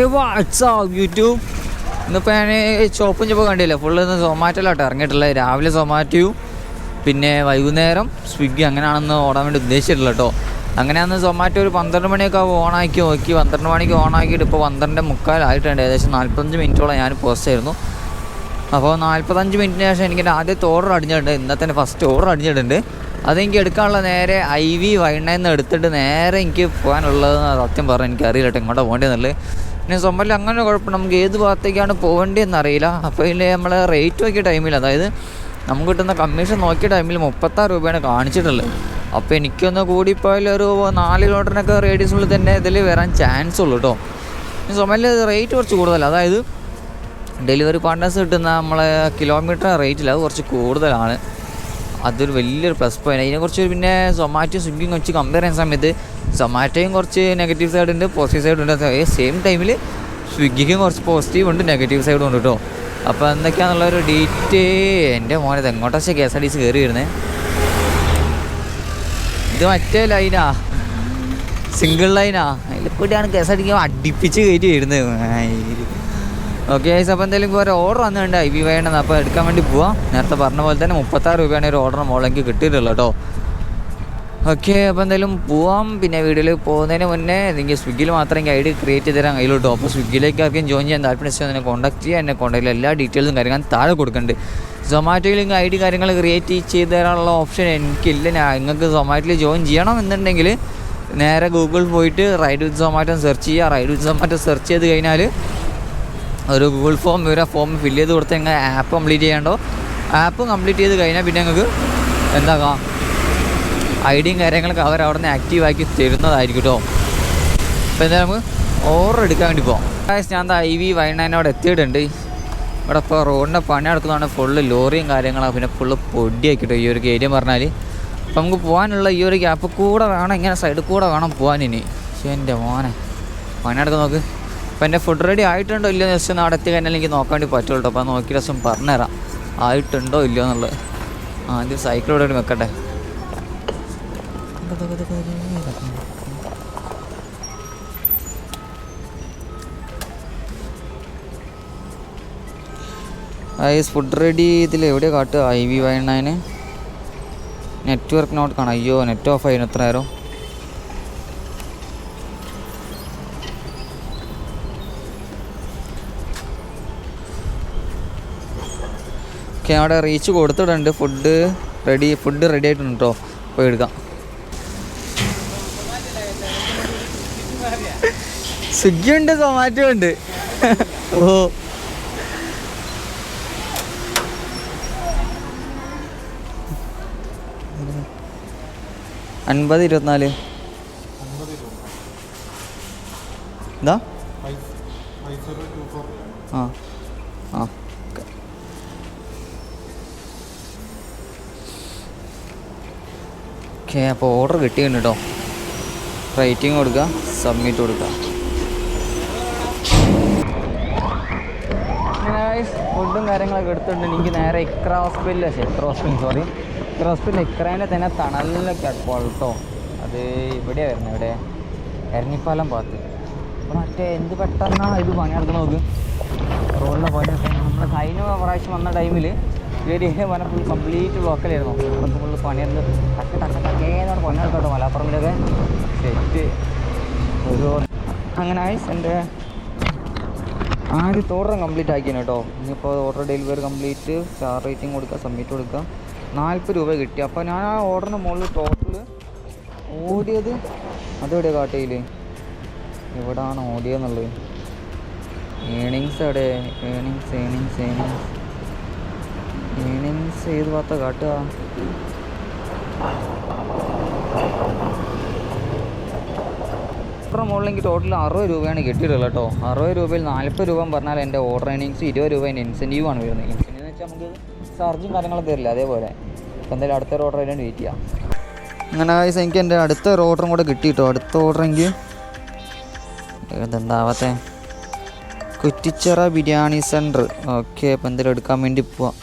ഹേ വാട്സ് YouTube ഇന്നിപ്പോൾ ഞാൻ ഷോപ്പും ചെപ്പോൾ കണ്ടില്ല? ഫുള്ള് ഇന്ന് സൊമാറ്റോയിലാട്ടോ ഇറങ്ങിയിട്ടുള്ളത് രാവിലെ സൊമാറ്റോയും പിന്നെ വൈകുന്നേരം സ്വിഗ്ഗി അങ്ങനെയാണെന്ന് ഓടാൻ വേണ്ടി ഉദ്ദേശിച്ചിട്ടില്ല കേട്ടോ അങ്ങനെയാന്ന് സൊമാറ്റോ ഒരു പന്ത്രണ്ട് മണിയൊക്കെ ഓണാക്കി നോക്കി. പന്ത്രണ്ട് മണിക്ക് ഓണാക്കിയിട്ട് ഇപ്പോൾ പന്ത്രണ്ട് മുക്കാലായിട്ടുണ്ട് ഏകദേശം നാൽപ്പത്തഞ്ച് മിനിറ്റോളം ഞാൻ പോസ്റ്റ് ആയിരുന്നു അപ്പോൾ നാൽപ്പത്തഞ്ച് മിനിറ്റിന് ശേഷം എനിക്ക് എന്റെ ആദ്യത്തെ ഓർഡർ അടിഞ്ഞിട്ടുണ്ട്. ഇന്നത്തെ ഫസ്റ്റ് ഓർഡർ അടിഞ്ഞിട്ടുണ്ട്. അതെനിക്ക് എടുക്കാനുള്ള നേരെ ഐ വി വൈണ്ണയിൽ നിന്ന് എടുത്തിട്ട് നേരെ എനിക്ക് പോകാനുള്ളത് സത്യം പറഞ്ഞു എനിക്ക് അറിയില്ല കേട്ടോ ഇങ്ങോട്ട് പോകേണ്ടതെന്നുള്ളത് പിന്നെ സൊമ്മല്ല അങ്ങനെ കുഴപ്പം നമുക്ക് ഏത് ഭാഗത്തേക്കാണ് പോകേണ്ടതെന്ന് അറിയില്ല. അപ്പോൾ ഇതിൽ നമ്മൾ റേറ്റ് നോക്കിയ ടൈമിൽ അതായത് നമുക്ക് കിട്ടുന്ന കമ്മീഷൻ നോക്കിയ ടൈമിൽ മുപ്പത്താറ് രൂപയാണ് കാണിച്ചിട്ടുള്ളത്. അപ്പോൾ എനിക്കൊന്ന് കൂടിപ്പോയാൽ ഒരു നാല് കിലോമീറ്ററിനൊക്കെ റേഡിയസിനുള്ളിൽ തന്നെ ഇതിൽ വരാൻ ചാൻസ് ഉള്ളൂ കേട്ടോ സൊമ്മയിൽ റേറ്റ് കുറച്ച് കൂടുതലാണ് അതായത് ഡെലിവറി പാർട്ട്നേഴ്സ് കിട്ടുന്ന നമ്മളെ കിലോമീറ്റർ റേറ്റിൽ അത് കുറച്ച് കൂടുതലാണ്. അതൊരു വലിയൊരു പ്ലസ് പോയിന്റ് അതിനെക്കുറിച്ച് പിന്നെ സൊമാറ്റോ സ്വിഗ്ഗിയും വെച്ച് കമ്പയർ ചെയ്യുന്ന സമയത്ത് സൊമാറ്റോയും കുറച്ച് നെഗറ്റീവ് സൈഡ് ഉണ്ട് പോസിറ്റീവ് സൈഡ് ഉണ്ട്. സെയിം ടൈമിൽ സ്വിഗ്ഗിക്കും കുറച്ച് പോസിറ്റീവ് ഉണ്ട് നെഗറ്റീവ് സൈഡും ഉണ്ട് കേട്ടോ അപ്പോൾ എന്തൊക്കെയാണെന്നുള്ളൊരു ഡീറ്റ് എന്റെ മോനെ എങ്ങോട്ടാ K S R T C കയറി വരുന്നത് ഇത് മറ്റേ ലൈനാ സിംഗിൾ ലൈനാ അതിൽ കൂടിയാണ് K S R T C അടിപ്പിച്ച് കയറ്റി വരുന്നത്. ഓക്കെ ഐസ് അപ്പോൾ ഇപ്പോൾ ഒരു ഓർഡർ വന്നിട്ടുണ്ട്. ഐ വി വേണ്ടത് അപ്പോൾ എടുക്കാൻ വേണ്ടി പോവാം. നേരത്തെ പറഞ്ഞ പോലെ തന്നെ മുപ്പത്താറ് രൂപയാണ് ഒരു ഓർഡർ മോളെങ്കിൽ കിട്ടിയിട്ടുള്ളൂ കേട്ടോ ഓക്കെ അപ്പോൾ എന്തായാലും പോവാം. പിന്നെ വീഡിയോയിൽ പോകുന്നതിന് മുന്നേ എനിക്ക് സ്വിഗ്ഗിയിൽ മാത്രം എനിക്ക് ഐ ഡി ക്രിയേറ്റ് ചെയ്ത് തരാൻ കയ്യിലോട്ടോ അപ്പോൾ സ്വിഗ്ഗിയിലേക്ക് ആർക്കും ജോയിൻ ചെയ്യാൻ താല്പര്യം എന്നെ കോൺടാക്ട് ചെയ്യാം. എന്നെ കോൺടാക്റ്റിൽ എല്ലാ ഡീറ്റെയിൽസും കാര്യങ്ങളും താഴെ കൊടുക്കുന്നുണ്ട് സൊമാറ്റോയിൽ ഐ ഡി കാര്യങ്ങൾ ക്രിയേറ്റ് ചെയ്ത് തരാനുള്ള ഓപ്ഷൻ എനിക്കില്ല. നിങ്ങൾക്ക് സൊമാറ്റോയിൽ ജോയിൻ ചെയ്യണം എന്നുണ്ടെങ്കിൽ നേരെ ഗൂഗിൾ പോയിട്ട് റൈഡ് വിത്ത് സൊമാറ്റോ സെർച്ച് ചെയ്യുക. റൈഡ് വിത്ത് സൊമാറ്റോ സെർച്ച് ചെയ്ത് കഴിഞ്ഞാൽ ഒരു ഗൂഗിൾ ഫോം ഇവരെ ഫോം ഫില്ല് ചെയ്ത് കൊടുത്ത് നിങ്ങൾ ആപ്പ് കംപ്ലീറ്റ് ചെയ്യണ്ടോ ആപ്പ് കംപ്ലീറ്റ് ചെയ്ത് കഴിഞ്ഞാൽ പിന്നെ നിങ്ങൾക്ക് എന്താക്കാം ഐ ഡിയും കാര്യങ്ങളൊക്കെ അവർ അവിടെ നിന്ന് ആക്റ്റീവ് ആക്കി തരുന്നതായിരിക്കും കേട്ടോ അപ്പോൾ എന്തായാലും നമുക്ക് ഓർഡർ എടുക്കാൻ വേണ്ടി പോകാം ഞാൻ എന്താ ഐ വി വയനാടിനോട് എത്തിയിട്ടുണ്ട്. ഇവിടെ ഇപ്പോൾ റോഡിന്റെ പണി നടക്കുന്നതാണ് ഫുള്ള് ലോറിയും കാര്യങ്ങളാണ് പിന്നെ ഫുള്ള് പൊടിയാക്കിട്ടോ ഈ ഒരു ഏരിയ പറഞ്ഞാൽ അപ്പോൾ നമുക്ക് പോകാനുള്ള ഈ ഒരു ഗ്യാപ്പ് കൂടെ വേണം ഇങ്ങനെ സൈഡിൽ കൂടെ വേണം പോകാൻ ഇനി. പക്ഷേ എന്റെ മോനെ. പണി നടക്കുന്ന നോക്ക്. അപ്പോൾ എന്റെ ഫുഡ് റെഡി ആയിട്ടുണ്ടോ ഇല്ലയോ എന്ന് വെച്ചാൽ നാടെ അവിടെ എത്തി കഴിഞ്ഞാൽ എനിക്ക് നോക്കാൻ വേണ്ടി പറ്റുള്ളൂ അപ്പോൾ നോക്കി ദിവസം പറഞ്ഞുതരാം. ആയിട്ടുണ്ടോ ഇല്ലയോ എന്നുള്ളത്. ആദ്യം സൈക്കിൾ ഇവിടെ വെക്കട്ടെ. ഐസ് ഫുഡ് റെഡി ഇതിൽ എവിടെയാണ് കാട്ടുക ഐ വി വയണ്ണാന് നെറ്റ്വർക്ക് നോട്ട് കാണാം അയ്യോ നെറ്റ് ഓഫ് ആയിരുന്നു എത്ര നേരം. ഓക്കെ അവിടെ റീച്ച് കൊടുത്തിട്ടുണ്ട്. ഫുഡ് റെഡി ഫുഡ് റെഡി ആയിട്ടുണ്ട് കേട്ടോ പോയി എടുക്കാം. സ്വിഗ്ഗി ഉണ്ട് സൊമാറ്റോ ഉണ്ട്. ഓ. അൻപത് ഇരുപത്തിനാല്. എന്താ ആ ആ. ഓക്കെ അപ്പോൾ ഓർഡർ കിട്ടിയിട്ടുണ്ട് കേട്ടോ റേറ്റിംഗ് കൊടുക്കുക സബ്മിറ്റ് കൊടുക്കുക ഫുഡും കാര്യങ്ങളൊക്കെ എടുത്തിട്ടുണ്ട്. എനിക്ക് നേരെ ഇക്ര ഹോസ്പിറ്റലിൽ Iqra hospital sorry Iqra hospital ഇക്രേന്റെ തന്നെ തണലിലൊക്കെ അടുപ്പോൾ കേട്ടോ. അത് ഇവിടെയാണ് വരുന്നത് ഇവിടെ. എരഞ്ഞിപ്പാലം ഭാഗത്ത്. അപ്പോൾ മറ്റേ എന്ത് പെട്ടെന്നാണ് ഇത് പണി നടക്കുന്നത് നോക്ക്. റോഡിലെ പണി നമ്മൾ കഴിഞ്ഞ പ്രാവശ്യം വന്ന ടൈമിൽ ഏരിയയിലെ പണി ഫുൾ കംപ്ലീറ്റ് ബ്ലോക്കലായിരുന്നു അപ്പം ഫുൾ പണിയെന്ന് ടക്ക് ടക്ക് ടക്കേന്നോട് പണി നടക്കട്ടോ മലപ്പുറമിലൊക്കെ സെറ്റ് ഒരു അങ്ങനെ ആയിസ് എന്റെ ആദ്യത്തെ ഓർഡർ കംപ്ലീറ്റ് ആക്കിയാണ് കേട്ടോ. ഇനിയിപ്പോൾ order delivery complete star rating കൊടുക്കുക സബ്മിറ്റ് കൊടുക്കുക നാൽപ്പത് രൂപ കിട്ടി. അപ്പോൾ ഞാൻ ആ ഓർഡറിന് മുകളിൽ ടോട്ടൽ ഓടിയത് അതെവിടെയാണ് കാട്ടയിൽ എവിടാണ് ഓടിയെന്നുള്ളത്? ഏണിങ്സ് എവിടെ? ഏണിങ്സ് ഏണിങ്സ് ഏണിങ്സ് ഏണിങ്സ് ഏത് ഭാഗത്താണ് കാട്ടുക? മുകളിൽ എനിക്ക് ടോട്ടൽ അറുപത് രൂപയാണ് കിട്ടിയിട്ടുള്ളത് കേട്ടോ. അറുപത് രൂപയിൽ നാൽപ്പത് രൂപ പറഞ്ഞാൽ എന്റെ ഓർഡർ ഏണിങ്സ് ഇരുപത് രൂപ ഇൻസെന്റീവ് ആണ് വരുന്നത്. ഇൻസെന്റീവ് എന്ന് വെച്ചാൽ നമുക്ക് ചാർജും കാര്യങ്ങളൊക്കെ തരില്ല അതേപോലെ. അപ്പോൾ എന്തായാലും അടുത്തൊരു ഓർഡർ ആയിട്ട് വെയിറ്റ് ചെയ്യാം. അങ്ങനെ guys, എനിക്ക് എന്റെ അടുത്ത ഒരു ഓർഡറും കൂടെ കിട്ടി കേട്ടോ. അടുത്ത ഓർഡർ എനിക്ക് ഇതെന്താവാത്തെ? കുറ്റിച്ചിറ ബിരിയാണി സെന്റർ ഓക്കെ അപ്പം എന്തെങ്കിലും എടുക്കാൻ വേണ്ടി പോവാം.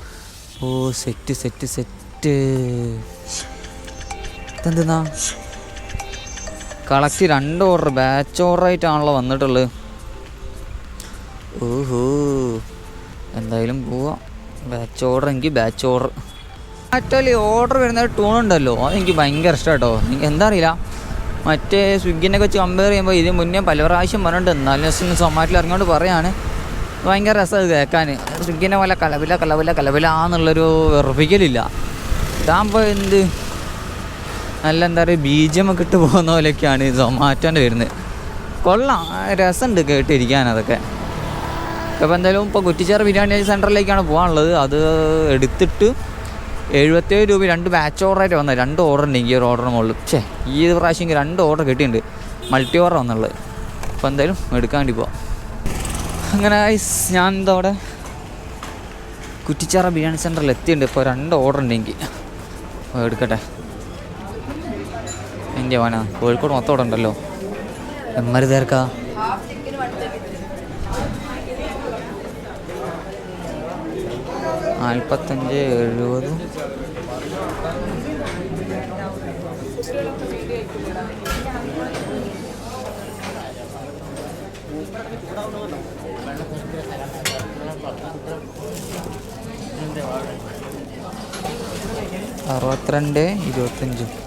ഓ സെറ്റ് സെറ്റ് സെറ്റ് ഇതെന്തെന്നാ കളക്ട് രണ്ട് ഓർഡർ ബാച്ച് ഓർഡർ ആയിട്ടാണല്ലോ വന്നിട്ടുള്ളത്. ഓഹോ. എന്തായാലും പോവാം. ബാച്ച് ഓർഡർ എനിക്ക് ബാച്ച് ഓർഡർ ആക്ച്വലി ഓർഡർ വരുന്ന ടൂൺ ഉണ്ടല്ലോ അതെനിക്ക് ഭയങ്കര ഇഷ്ടം കേട്ടോ എനിക്ക് എന്താ അറിയില്ല. മറ്റേ സ്വിഗ്ഗിനെ വെച്ച് കമ്പയർ ചെയ്യുമ്പോൾ ഇതിന് മുന്നേ പല പ്രാവശ്യം പറഞ്ഞിട്ടുണ്ട്. എന്നാലും ജസ്റ്റ് സൊമാറ്റിൽ ഇറങ്ങിയോണ്ട് പറയാണ്. ഭയങ്കര രസം ഇത് കേൾക്കാൻ സ്വിഗ്ഗിനെ പോലെ കലവില കലവില കലവില എന്നുള്ളൊരു വെറുപ്പിക്കലില്ല. ഇതാകുമ്പോൾ എന്ത്? നല്ല എന്താ പറയുക ബീജം ഒക്കെ ഇട്ട് പോകുന്ന പോലെയൊക്കെയാണ് സൊമാറ്റോന്റെ വരുന്നത്. കൊള്ളാം രസമുണ്ട് കേട്ടിരിക്കാൻ അതൊക്കെ. അപ്പോൾ എന്തായാലും ഇപ്പോൾ കുറ്റിച്ചാറ് ബിരിയാണി സെന്ററിലേക്കാണ് പോകാനുള്ളത്. അത് എടുത്തിട്ട് എഴുപത്തേഴ് രൂപ രണ്ട് ബാച്ച് ഓർഡറായിട്ട് വന്നത്. രണ്ട് ഓർഡർ ഉണ്ട് ഈ ഒരു ഓർഡറിന് മുകളിൽ. ഛേ ഈ പ്രാവശ്യം രണ്ട് ഓർഡർ കിട്ടിയിട്ടുണ്ട്. മൾട്ടി ഓർഡർ വന്നുള്ളത്. അപ്പോൾ എന്തായാലും എടുക്കാൻ വേണ്ടി പോവാം. അങ്ങനെ ഞാൻ എന്താ അവിടെ കുറ്റിച്ചാറ ബിരിയാണി സെന്ററിൽ എത്തിയിട്ടുണ്ട്. ഇപ്പോൾ രണ്ട് ഓർഡർ ഉണ്ടെങ്കിൽ എടുക്കട്ടെ. എന്റെ വാന. കോഴിക്കോട് മൊത്തം അവിടെ ഉണ്ടല്ലോ. എമ്മര് തീർക്കാ? നാൽപ്പത്തഞ്ച് എഴുപത്. അറുപത്തിരണ്ട് ഇരുപത്തഞ്ച്.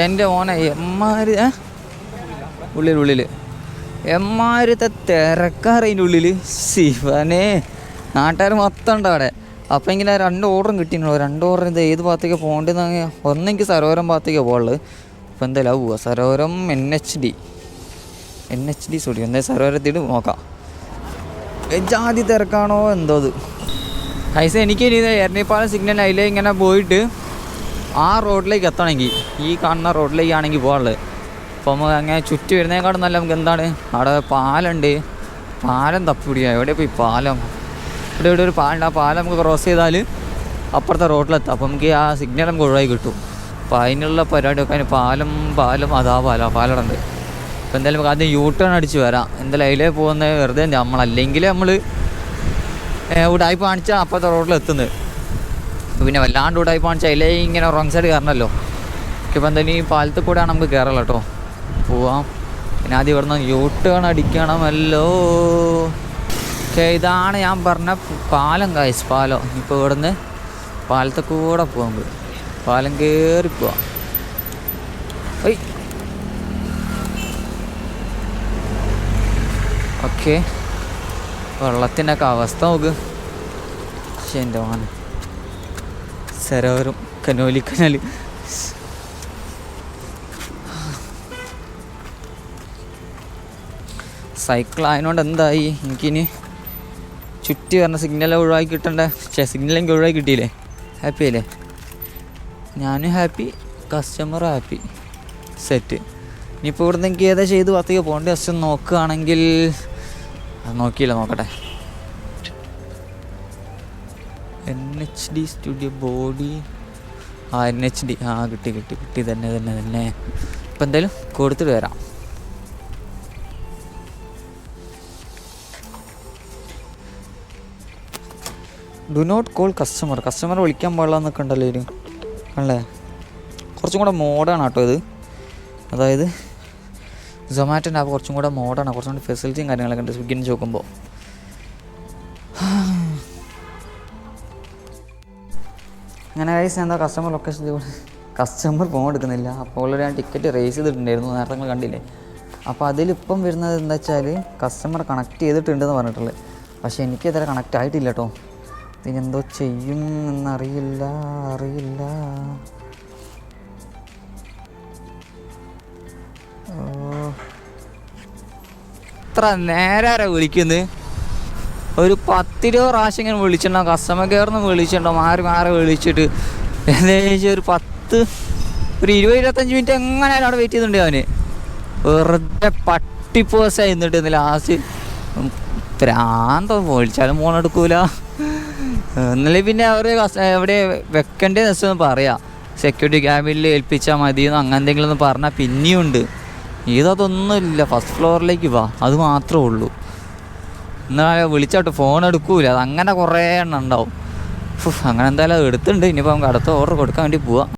എന്റെ മോനെ എമ്മാര് ഏ? ഉള്ളിൽ എമ്മാരത്തെ തിരക്കാറതിന്റെ ഉള്ളിൽ ശിവനെ. നാട്ടുകാർ മൊത്തം ഉണ്ട് അവിടെ. അപ്പം ഇങ്ങനെ രണ്ട് ഓർഡറും കിട്ടിയിട്ടുള്ളൂ രണ്ട് ഓർഡർ ഇത് ഏത് ഭാഗത്തേക്ക് പോകേണ്ടതെന്ന് ഒന്നെങ്കിൽ സരോവരം ഭാഗത്തേക്കാണ് പോകുള്ളത് അപ്പോൾ എന്തായാലും പോവുക Sarovaram N H D N H D studio എന്തായാലും സരോവരത്തിട്ട് നോക്കാം. ജാതി തിരക്കാണോ എന്തോ അത്? കൈസ എനിക്ക് ഇനി എരണിപ്പാലം സിഗ്നൽ അതിലേ ഇങ്ങനെ പോയിട്ട് ആ റോഡിലേക്ക് എത്തണമെങ്കിൽ ഈ കാണുന്ന റോഡിലേക്കാണെങ്കിൽ പോകാനുള്ളത്. അപ്പോൾ അങ്ങനെ ചുറ്റി വരുന്നതിനേക്കാളും നല്ല നമുക്ക് എന്താണ്? അവിടെ പാലുണ്ട്. പാലം തപ്പിടിയാ എവിടെ പോയി പാലം? ഇവിടെ ഇവിടെ ഒരു പാലുണ്ട്. ആ പാലം നമുക്ക് ക്രോസ് ചെയ്താൽ അപ്പുറത്തെ റോഡിലെത്താം അപ്പോൾ നമുക്ക് ആ സിഗ്നൽ നമുക്ക് ഒഴിവായി കിട്ടും. അപ്പോൾ അതിനുള്ള പരിപാടിയൊക്കെ അതിന് പാലം പാലം അതാ പാലം. പാലം ഉണ്ട്. അപ്പോൾ എന്തായാലും നമുക്ക് ആദ്യം യൂ ടേൺ അടിച്ച് വരാം. എന്തായാലും അതിലേ പോകുന്ന വെറുതെ നമ്മളല്ലെങ്കിൽ നമ്മൾ ഉടായ്പ കാണിച്ചാൽ അപ്പുറത്തെ റോഡിൽ എത്തുന്നത്. പിന്നെ വല്ലാണ്ട് ഉടായ്പ കാണിച്ചാൽ അതിലേ ഇങ്ങനെ റോങ് സൈഡ് കയറണമല്ലോ ഇപ്പം എന്തായാലും ഈ പാലത്തിൽ കൂടെയാണ് നമുക്ക് കയറല്ലോ കേട്ടോ. പോവാം. പിന്നെ ആദ്യം ഇവിടുന്ന് യൂ ടേൺ അടിക്കണമല്ലോ ഓക്കെ ഇതാണ് ഞാൻ പറഞ്ഞ പാലം കായസ് പാലം. ഇപ്പോൾ ഇവിടുന്ന് പാലത്തെ കൂടെ പോകാൻ പോയി പാലം കയറി പോവാം. ഓക്കെ. വെള്ളത്തിന്റെയൊക്കെ അവസ്ഥ നോക്ക്. പക്ഷേ എന്റെ മോനെ. Sarovaram Conolly canal. സൈക്കിൾ ആയതുകൊണ്ട് എന്തായി? എനിക്കിനി ചുറ്റി പറഞ്ഞ സിഗ്നൽ ഒഴിവാക്കി കിട്ടണ്ട? ചേ സിഗ്നൽ എനിക്ക് ഒഴിവാക്കി കിട്ടിയില്ലേ? ഹാപ്പി അല്ലേ? ഞാനും ഹാപ്പി കസ്റ്റമർ ഹാപ്പി സെറ്റ് ഇനിയിപ്പോൾ ഇവിടുന്ന് എനിക്ക് ഏതാ ചെയ്ത് പത്തേക്ക് പോകേണ്ട ജസ്റ്റ് നോക്കുകയാണെങ്കിൽ അത് നോക്കിയില്ല നോക്കട്ടെ. N H D studio body ആ എൻ എച്ച് ഡി ആ കിട്ടി കിട്ടി കിട്ടി. തന്നെ തന്നെ തന്നെ. ഇപ്പം എന്തായാലും കൊടുത്തിട്ട് വരാം. Do not call customer customer വിളിക്കാൻ പാടില്ല എന്നൊക്കെ ഉണ്ടല്ലോ ഇതിന് അല്ലേ കുറച്ചും കൂടെ മോഡാണ് കേട്ടോ ഇത്. അതായത് സൊമാറ്റോന്റെ ആപ്പ് കുറച്ചും കൂടെ മോഡാണ് കുറച്ചും കൂടെ ഫെസിലിറ്റിയും കാര്യങ്ങളൊക്കെ ഉണ്ട്. സ്വിഗ്ഗിനെ നോക്കുമ്പോൾ അങ്ങനെ കഴിച്ച് എന്താ കസ്റ്റമർ ലൊക്കേഷൻ കസ്റ്റമർ ഫോൺ എടുക്കുന്നില്ല. അപ്പോൾ ഓൾറെഡി ഞാൻ ടിക്കറ്റ് റേസ് ചെയ്തിട്ടുണ്ടായിരുന്നു. നേരത്തെ നിങ്ങൾ കണ്ടില്ലേ? അപ്പോൾ അതിലിപ്പം വരുന്നത് എന്താ വെച്ചാൽ കസ്റ്റമർ കണക്ട് ചെയ്തിട്ടുണ്ടെന്ന് പറഞ്ഞിട്ടുള്ളത്. പക്ഷേ എനിക്ക് ഇതുവരെ കണക്റ്റ് ആയിട്ടില്ല കേട്ടോ. ഇതിനെന്തോ ചെയ്യും എന്നറിയില്ല അറിയില്ല. എത്ര നേരം വിളിക്കുന്നത് ഒരു പത്തിരുപത് പ്രാവശ്യം ഇങ്ങനെ വിളിച്ചിട്ടുണ്ടോ? കസ്റ്റമർ കെയറിന്ന് വിളിച്ചിട്ടുണ്ടോ? മാറി മാറി വിളിച്ചിട്ട്. ഏകദേശം ഒരു പത്ത് ഒരു ഇരുപത് ഇരുപത്തഞ്ച് മിനിറ്റ് എങ്ങനെയാലും അവിടെ വെയിറ്റ് ചെയ്തിട്ടുണ്ട് അവന്. വെറുതെ പട്ടിപ്പോസായി നിന്നിട്ട് ലാസ്റ്റ് പ്രാന്തോ വിളിച്ചാലും ഫോൺ എടുക്കൂല. എന്നല്ലേ പിന്നെ അവർ എവിടെ വെക്കണ്ടേ ദിവസം പറയാം. സെക്യൂരിറ്റി ക്യാബിനിൽ ഏൽപ്പിച്ചാൽ മതി എന്ന് അങ്ങനെ എന്തെങ്കിലും ഒന്ന് പറഞ്ഞാൽ പിന്നെയും ഉണ്ട് ഇതൊന്നുമില്ല ഫസ്റ്റ് ഫ്ലോറിലേക്ക് വാ. അത് മാത്രമേ ഉള്ളൂ. എന്നാൽ വിളിച്ചോട്ട് ഫോൺ എടുക്കൂല. അത് അങ്ങനെ കുറേ എണ്ണം ഉണ്ടാവും. അങ്ങനെ എന്തായാലും അത് എടുത്തിട്ടുണ്ട്. ഇനിയിപ്പോൾ നമുക്ക് അടുത്ത ഓർഡർ കൊടുക്കാൻ വേണ്ടി പോവാം.